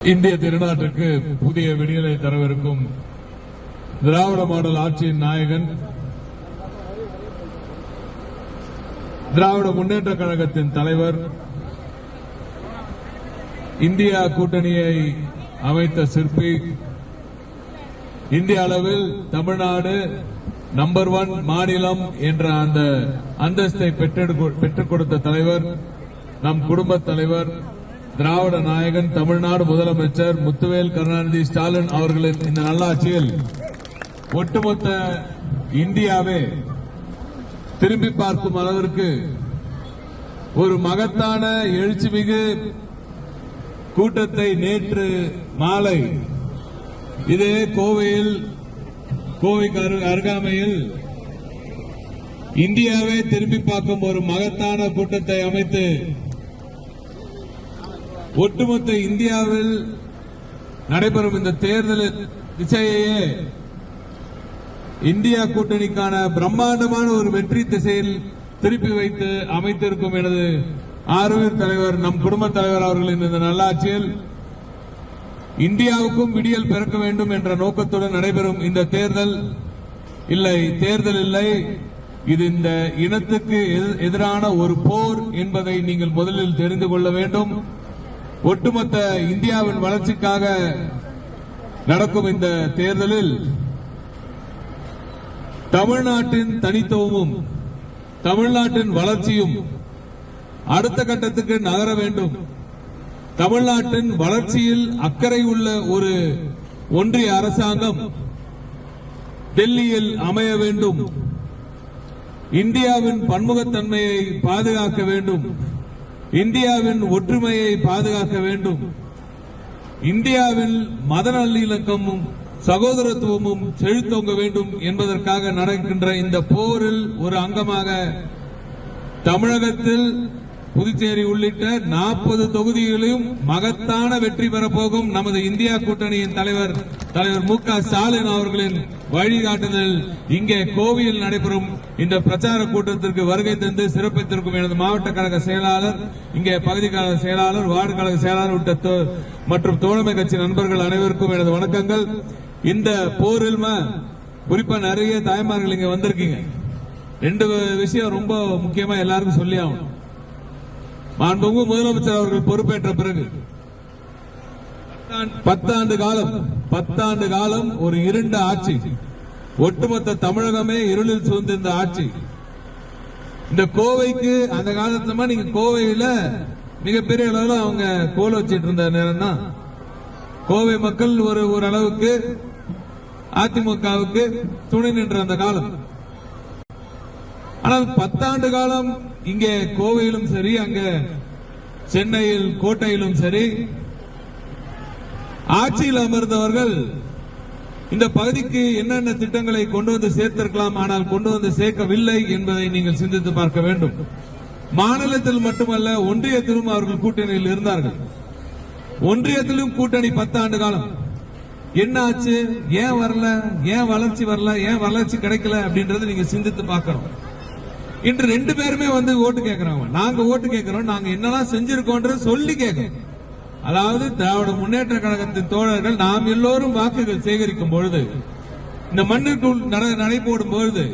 இந்திய திருநாட்டுக்கு புதிய விடியலை தரவிருக்கும் திராவிட மாடல் ஆட்சியின் நாயகன் திராவிட முன்னேற்ற கழகத்தின் தலைவர் இந்தியா கூட்டணியை அமைத்த சிற்பி இந்திய அளவில் தமிழ்நாடு நம்பர் ஒன் மாநிலம் என்ற அந்த அந்தஸ்தை பெற்றுக் கொடுத்த தலைவர் நம் குடும்ப தலைவர் திராவிட நாயகன் தமிழ்நாடு முதலமைச்சர் முத்துவேல் கருணாநிதி ஸ்டாலின் அவர்களின் இந்த நல்லாட்சியில் ஒட்டுமொத்த இந்தியாவே திரும்பி பார்க்கும் அளவிற்கு ஒரு மகத்தான எழுச்சிமிகு கூட்டத்தை நேற்று மாலை இதே கோவையில் கோவைக்கு அருகாமையில் இந்தியாவை திரும்பி பார்க்கும் ஒரு மகத்தான கூட்டத்தை அமைத்து ஒட்டுமொத்த இந்தியாவில் நடைபெறும் இந்த தேர்தல் திசையையே இந்தியா கூட்டணிக்கான பிரம்மாண்டமான ஒரு வெற்றி திசையில் திருப்பி வைத்து அமைத்திருக்கும் எனது ஆறுவீர் தலைவர் நம் குடும்ப தலைவர் அவர்களின் இந்த நல்லாட்சியில் இந்தியாவுக்கும் விடியல் பிறக்க வேண்டும் என்ற நோக்கத்துடன் நடைபெறும் இந்த தேர்தல். இல்லை தேர்தல் இல்லை. இது இந்த இனத்துக்கு எதிர்- எதிரான ஒரு போர் என்பதை நீங்கள் முதலில் தெரிந்து கொள்ள வேண்டும். ஒட்டுமொத்த இந்தியாவின் வளர்ச்சிக்காக நடக்கும் இந்த தேர்தலில் தமிழ்நாட்டின் தனித்துவமும் தமிழ்நாட்டின் வளர்ச்சியும் அடுத்த கட்டத்துக்கு நகர வேண்டும். தமிழ்நாட்டின் வளர்ச்சியில் அக்கறை உள்ள ஒரு ஒன்றிய அரசாங்கம் டெல்லியில் அமைய வேண்டும். இந்தியாவின் பன்முகத்தன்மையை பாதுகாக்க வேண்டும். இந்தியாவின் ஒற்றுமையை பாதுகாக்க வேண்டும். இந்தியாவில் மத நல்லிணக்கமும் சகோதரத்துவமும் செழித்தோங்க வேண்டும் என்பதற்காக நடக்கின்ற இந்த போரில் ஒரு அங்கமாக தமிழகத்தில் புதுச்சேரி உள்ளிட்ட நாற்பது தொகுதிகளிலும் மகத்தான வெற்றி பெறப்போகும் நமது இந்தியா கூட்டணியின் தலைவர் தலைவர் மு க ஸ்டாலின் அவர்களின் வழிகாட்டுதல் இங்கே கோவையில் நடைபெறும் இந்த பிரச்சார கூட்டத்திற்கு வருகை தந்து சிறப்பித்திருக்கும் எனது மாவட்ட கழக செயலாளர் இங்கே பகுதி கழக செயலாளர் வார்டு கழக செயலாளர் உள்ளிட்ட தோ- மற்றும் தோழமை கட்சி நண்பர்கள் அனைவருக்கும் எனது வணக்கங்கள். இந்த போரில் குறிப்பா நிறைய தாய்மார்கள் இங்க வந்திருக்கீங்க. ரெண்டு விஷயம் ரொம்ப முக்கியமா எல்லாருக்கும் சொல்லி ஆகணும். மாண்புமிகு முதலமைச்சர் அவர்கள் பொறுப்பேற்ற பிறகு. பத்தாண்டு- பத்தாண்டு காலம் பத்தாண்டு காலம் ஒரு இருண்ட ஆட்சி. ஒட்டுமொத்த தமிழகமே இருளில் சூழ்ந்திருந்த ஆட்சி. இந்த கோவைக்கு அந்த காலத்துல நீங்க கோவையில மிகப்பெரிய அளவுல அவங்க கோல் வச்சிட்டு இருந்த நேரம் தான். கோவை மக்கள் ஒரு ஒரு அளவுக்கு அதிமுகவுக்கு துணை நின்ற அந்த காலம். ஆனால் பத்தாண்டு காலம் இங்கே கோவையிலும் சரி அங்க சென்னையில் கோட்டையிலும் சரி ஆட்சியில் அமர்ந்தவர்கள் இந்த பகுதிக்கு என்னென்ன திட்டங்களை கொண்டு வந்து சேர்த்திருக்கலாம் ஆனால் கொண்டு வந்து சேர்க்கவில்லை என்பதை நீங்கள் சிந்தித்து பார்க்க வேண்டும். மாநிலத்தில் மட்டுமல்ல ஒன்றியத்திலும் அவர்கள் கூட்டணியில் இருந்தார்கள். ஒன்றியத்திலும் கூட்டணி பத்தாண்டு காலம். என்ன ஆச்சு? ஏன் வரல? ஏன் வளர்ச்சி வரல? ஏன் வளர்ச்சி கிடைக்கல? அப்படின்றத நீங்க சிந்தித்து பார்க்கணும். இன்று ரெண்டு பேருமே வந்து ஓட்டு கேட்கறாங்க நாங்க ஓட்டு கேட்கிறோம். நாங்க என்னெல்லாம் செஞ்சிருக்கோன்றது சொல்லி கேட்கறோம். அதாவது திராவிட முன்னேற்ற கழகத்தின் தோழர்கள் நாம் எல்லோரும் வாக்குகள் சேகரிக்கும் பொழுது இந்த மண்ணிற்குள் நட- நடைபோடும் பொழுது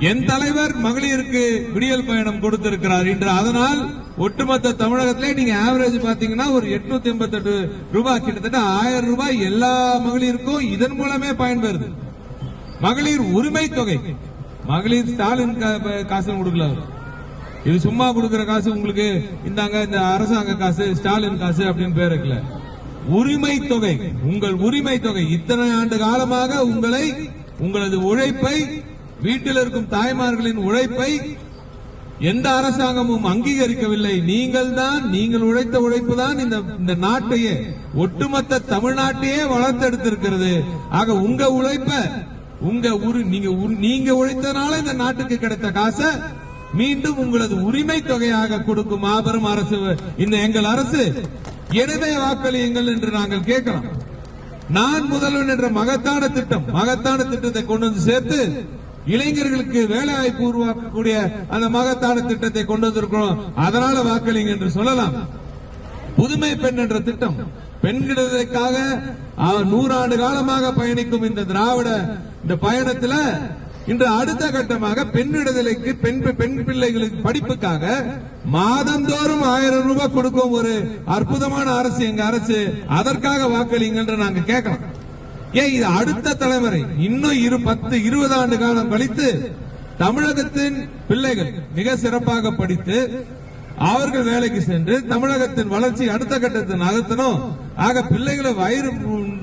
என் தலைவர் மகளிருக்கு விடியல் பயணம் கொடுத்திருக்கிறார் என்று அதனால் ஒட்டுமொத்த தமிழகத்திலே நீங்க ஆவரேஜ் பாத்தீங்கன்னா ஒரு எட்நூத்தி எண்பத்தி எட்டு ரூபாய் கிட்டத்தட்ட ஆயிரம் ரூபாய் எல்லா மகளிருக்கும் இதன் மூலமே பயன்பெறுது. மகளிர் உரிமை தொகை. மகளிர் ஸ்டாலின் காசு கொடுக்கல இது சும்மா கொடுக்கிற காசு உங்களுக்கு இந்தாங்க இந்த அரசாங்க காசு ஸ்டாலின் காசு அப்படின்னு பேர் இருக்கல உரிமை தொகை உங்கள் உரிமை தொகை. இத்தனை ஆண்டு காலமாக உங்களை உங்களது உழைப்பை வீட்டில் இருக்கும் தாய்மார்களின் உழைப்பை எந்த அரசாங்கமும் அங்கீகரிக்கவில்லை. நீங்கள் தான் நீங்கள் உழைத்த உழைப்பு தான் இந்த இந்த நாட்டையே ஒட்டுமொத்த தமிழ்நாட்டையே வளர்த்தெடுத்திருக்கிறது. ஆக உங்க உழைப்ப உங்க நீங்க நீங்க உழைத்தனால இந்த நாட்டுக்கு கிடைத்த காசை மீண்டும் உங்களது உரிமை தொகையாக கொடுக்கும் மாபெரும் அரசு இந்த எங்கள் அரசு. எனவே வாக்களியுங்கள் என்று நாங்கள் கேட்கிறோம் நான் முதல்வன் என்ற மகத்தான திட்டம் மகத்தான திட்டத்தை கொண்டு வந்து சேர்த்து இளைஞர்களுக்கு வேலை வாய்ப்பு உருவாக்கக்கூடிய அந்த மகத்தான திட்டத்தை கொண்டு வந்திருக்கிறோம். அதனால வாக்களிங்க என்று சொல்லலாம். புதுமை பெண் என்ற திட்டம். பெண்களுக்காக நூறாண்டு காலமாக பயணிக்கும் இந்த திராவிட இந்த பயணத்துல இன்று அடுத்த கட்டமாக பெண் விடுதலைக்கு பெண் பெண் பிள்ளைகளுக்கு படிப்புக்காக மாதந்தோறும் ஆயிரம் ரூபாய் கொடுக்கும் ஒரு அற்புதமான அரசு எங்க அரசு. அதற்காக வாக்களிங்க நாங்க கேட்கலாம் ஏன் இது அடுத்த தலைமுறை? இன்னும் இரு பத்து இருபது ஆண்டு காலம் கழித்து தமிழகத்தின் பிள்ளைகள் மிக சிறப்பாக படித்து அவர்கள் வேலைக்கு சென்று தமிழகத்தின் வளர்ச்சி அடுத்த கட்டத்தை நகர்த்தணும். ஆக பிள்ளைகளை வயிறு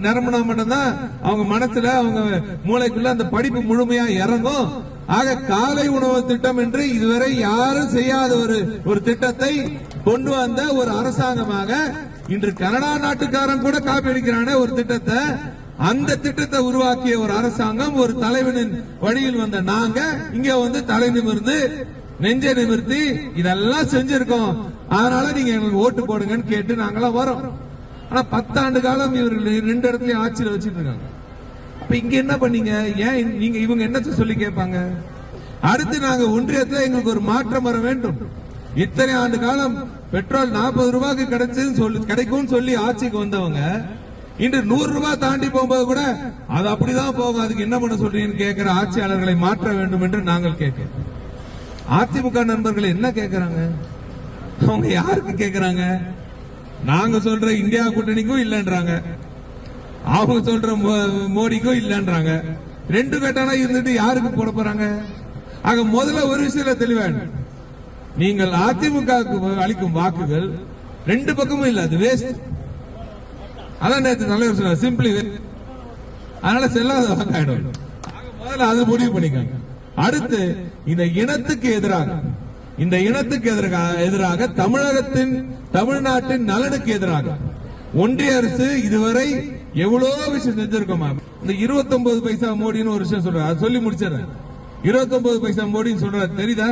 நிரம்பினா மட்டும்தான் அவங்க மனசுல அவங்க மூளைக்குள்ள அந்த படிப்பு முழுமையா இறங்கும். ஆக காலை உணவு திட்டம் என்று இதுவரை யாரும் செய்யாத ஒரு ஒரு திட்டத்தை கொண்டு வந்த ஒரு அரசாங்கமாக இன்று கனடா நாட்டுக்காரன் கூட காப்பி அடிக்கிறான ஒரு திட்டத்தை. அந்த திட்டத்தை உருவாக்கிய ஒரு அரசாங்கம் ஒரு தலைவனின் வழியில் வந்த நாங்க இங்க வந்து தலை நிமிர்ந்து நெஞ்சை நிமிர்த்தி இதெல்லாம் செஞ்சிருக்கோம். அதனால நீங்க எங்களுக்கு ஓட்டு போடுங்கன்னு கேட்டு நாங்களாம் வரோம். ஆனா பத்தாண்டு காலம் இவர்கள் ரெண்டு இடத்துலயும் ஆட்சியில் வச்சுட்டு இருக்காங்க. அப்ப இங்க என்ன பண்ணீங்க? ஏன் நீங்க இவங்க என்ன சொல்லி கேட்பாங்க? அடுத்து நாங்க ஒன்றியத்துல எங்களுக்கு ஒரு மாற்றம் வர வேண்டும். இத்தனை ஆண்டு காலம் பெட்ரோல் நாற்பது ரூபாய்க்கு கிடைச்சதுன்னு சொல்லி கிடைக்கும்னு சொல்லி ஆட்சிக்கு வந்தவங்க இன்று நூறு ரூபாய் தாண்டி போகும்போது கூட அது அப்படிதான் போகும். அதுக்கு என்ன பண்ண சொல்றீங்கன்னு கேட்கிற ஆட்சியாளர்களை மாற்ற வேண்டும் என்று நாங்கள் கேட்கிறோம். அதிமுக நண்பர்கள் என்ன கேட்கறாங்க அவங்க யாருக்கு கேட்கறாங்க நாங்க சொல்ற இந்தியா கூட்டணிக்கும் இல்லன்றாங்க. அவங்க சொல்ற மோ- மோடிக்கும் இல்லன்றாங்க. ரெண்டு பேட்டானா இருந்துட்டு யாருக்கு போட போறாங்க? ஆக முதல்ல ஒரு விஷயத்துல தெளிவாங்க நீங்கள் அதிமுக அளிக்கும் வாக்குகள் ரெண்டு பக்கமும் இல்ல அது வேஸ்ட் அதான் நேற்று தலைவர் சொன்னார் சிம்பிளி அதனால செல்லாத வாக்காயிடும். முதல்ல அது முடிவு பண்ணிக்கோங்க. அடுத்து இந்த இனத்துக்கு எதிராக இந்த இனத்துக்கு எதிராக எதிராக தமிழகத்தின் தமிழ்நாட்டின் நலனுக்கு எதிராக ஒன்றிய அரசு இதுவரை எவ்வளவு விஷயம் செஞ்சிருக்கோமா? இந்த 29 பைசா மோடின்னு ஒரு விஷயம் சொல்றாரு. சொல்லி முடிச்சிடறேன். 29 பைசா மோடின்னு சொல்றாரு. தெரியுதா?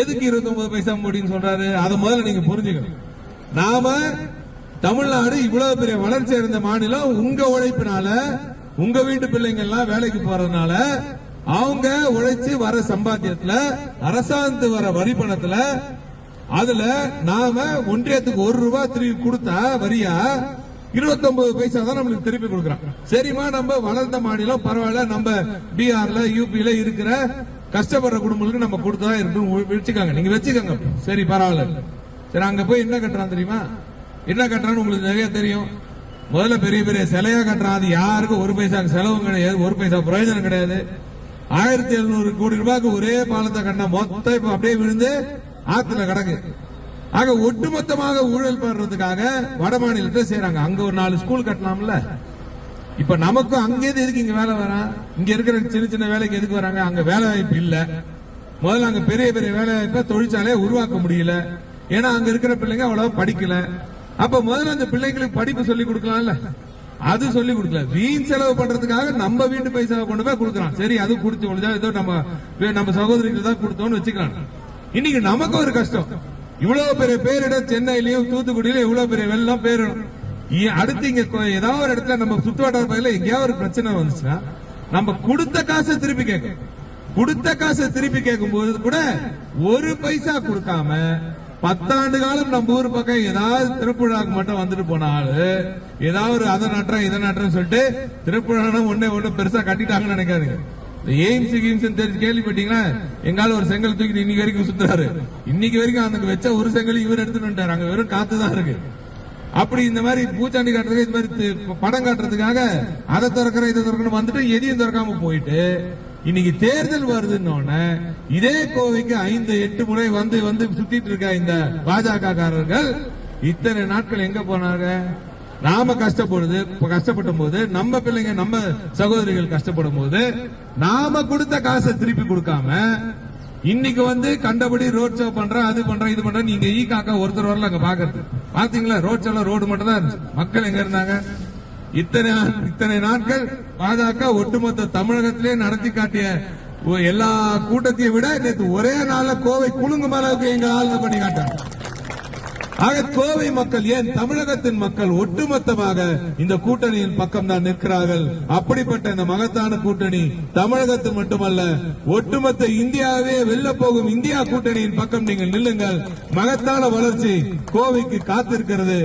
எதுக்கு 29 பைசா மோடின்னு சொல்றாரு? அதை முதல்ல நீங்க புரிஞ்சுக்கணும். நாம தமிழ்நாடு இவ்வளவு பெரிய வளர்ச்சி அடைந்த மாநிலம். உங்க உழைப்பினால உங்க வீட்டு பிள்ளைங்க எல்லாம் வேலைக்கு போறதுனால அவங்க உழைச்சு வர சம்பாத்தியத்துல அரசாங்கத்து வர வரி பணத்துல அதுல நாம ஒன்றியத்துக்கு ஒரு ரூபாய் திருப்பி கொடுத்தா வரியா? 29 பைசா தான் நம்மளுக்கு திருப்பி கொடுக்குறான். சரிம்மா நம்ம வளர்ந்த மாநிலம் பரவாயில்ல நம்ம பீகார்ல யூபில இருக்கிற கஷ்டப்படுற குடும்பங்களுக்கு நம்ம கொடுத்தா இருக்கும் வச்சுக்காங்க. நீங்க வச்சுக்கோங்க சரி பரவாயில்ல. சரி அங்க போய் என்ன கட்டுறான் தெரியுமா? என்ன கட்டுறான்னு உங்களுக்கு நிறைய தெரியும். முதல்ல பெரிய பெரிய சிலையா கட்டுறான். அது யாருக்கும் ஒரு பைசா செலவும் கிடையாது ஒரு பைசா பிரயோஜனம் கிடையாது. ஆயிரத்தி எழுநூறு கோடி ரூபாய்க்கு ஒரே பாலத்தை கட்டின மொத்தம் இப்ப அப்படியே விழுந்து ஆத்துல கிடக்கு. ஆக ஒட்டுமொத்தமாக ஊழல் பண்றதுக்காக வட மாநிலத்தை செய்றாங்க. அங்க ஒரு நாலு ஸ்கூல் கட்டலாம்ல. இப்ப நமக்கும் அங்கேயிருந்து இருக்கு? இங்க வேலை வரா? இங்க இருக்கிற சின்ன சின்ன வேலைக்கு எதுக்கு வராங்க? அங்க வேலை வாய்ப்பு இல்ல. முதல்ல அங்க பெரிய பெரிய வேலை வாய்ப்பை தொழிற்சாலையை உருவாக்க முடியல. ஏன்னா அங்க இருக்கிற பிள்ளைங்க அவ்வளவு படிக்கல. அப்ப முதல்ல அந்த பிள்ளைங்களுக்கு படிப்பு சொல்லி கொடுக்கலாம்ல. அது சொல்லி கொடுக்கல. வீண் செலவு பண்றதுக்காக நம்ம வீட்டு பைசாவை கொண்டு போய் கொடுக்குறான். சரி அது குடிச்சு முடிஞ்சா ஏதோ நம்ம நம்ம சகோதரிக்கு தான் கொடுத்தோம்னு வச்சுக்கலாம் இன்னைக்கு நமக்கு ஒரு கஷ்டம். இவ்வளவு பெரிய பேரிட சென்னையிலயும் தூத்துக்குடியிலும் இவ்வளவு பெரிய வெள்ளம் பேரிடும் அடுத்து இங்க ஏதாவது ஒரு இடத்துல நம்ம சுற்றுவட்டார பகுதியில் எங்கேயாவது ஒரு பிரச்சனை வந்துச்சுன்னா நம்ம கொடுத்த காசை திருப்பி கேட்கும் கொடுத்த காசை திருப்பி கேட்கும் போது கூட ஒரு பைசா கொடுக்காம பத்தாண்டு காலம் நம்ம ஊர் பக்கம் ஏதாவது திருப்புழாக்கு மட்டும் வந்துட்டு போன ஆளு. ஏதாவது ஒரு அதை நட்டுறேன் இதை நட்டுறேன்னு சொல்லிட்டு திருப்புழா ஒன்னே ஒண்ணு பெருசா கட்டிட்டாங்கன்னு நினைக்காதுங்க. எய்ம்ஸ் கிம்ஸ் தெரிஞ்சு கேள்விப்பட்டீங்கன்னா எங்கால ஒரு செங்கல் தூக்கி இன்னைக்கு வரைக்கும் சுத்துறாரு. இன்னைக்கு வரைக்கும் அந்த வச்ச ஒரு செங்கல் இவர் எடுத்துட்டு அங்க வெறும் காத்து தான் இருக்கு. அப்படி இந்த மாதிரி பூச்சாண்டி காட்டுறதுக்கு இந்த மாதிரி படம் காட்டுறதுக்காக அதை திறக்கிற இதை திறக்கணும் வந்துட்டு எதையும் திறக்காம போயிட்டு இன்னைக்கு தேர்தல் வருதுன்னு இதே கோவைக்கு ஐந்து எட்டு முறை வந்து வந்து சுத்திட்டு இருக்க இந்த பாஜக காரர்கள் இத்தனை நாட்கள் எங்க போனாங்க? நாம கஷ்டப்படுது கஷ்டப்படும் போது நம்ம பிள்ளைங்க நம்ம சகோதரிகள் கஷ்டப்படும் போது நாம கொடுத்த காசை திருப்பி கொடுக்காம இன்னைக்கு வந்து கண்டபடி ரோட் ஷோ பண்றேன் அது பண்றேன் இது பண்றேன் நீங்க ஈ காக்கா ஒருத்தர் வரல அங்க பாக்குறது பாத்தீங்களா? ரோட் ஷோல ரோடு மட்டும் தான் இருந்துச்சு. மக்கள் எங்க இருந்தாங்க? இத்தனை இத்தனை நாட்கள் பாஜக ஒட்டுமொத்த தமிழகத்திலே நடத்தி காட்டிய எல்லா கூட்டத்தையும் விட நேற்று ஒரே நாள்ல கோவை குலுங்கும் அளவுக்கு எங்க ஆளுங்க பண்ணி காட்டாங்க. ஆக கோவை மக்கள் ஏன் தமிழகத்தின் மக்கள் ஒட்டுமொத்தமாக இந்த கூட்டணியின் பக்கம் தான் நிற்கிறார்கள்? அப்படிப்பட்ட இந்த மகத்தான கூட்டணி தமிழகத்தில் மட்டுமல்ல ஒட்டுமொத்த இந்தியாவே வெல்ல போகும் இந்தியா கூட்டணியின் பக்கம் நீங்கள் நில்லுங்கள். மகத்தான வளர்ச்சி கோவைக்கு காத்திருக்கிறது.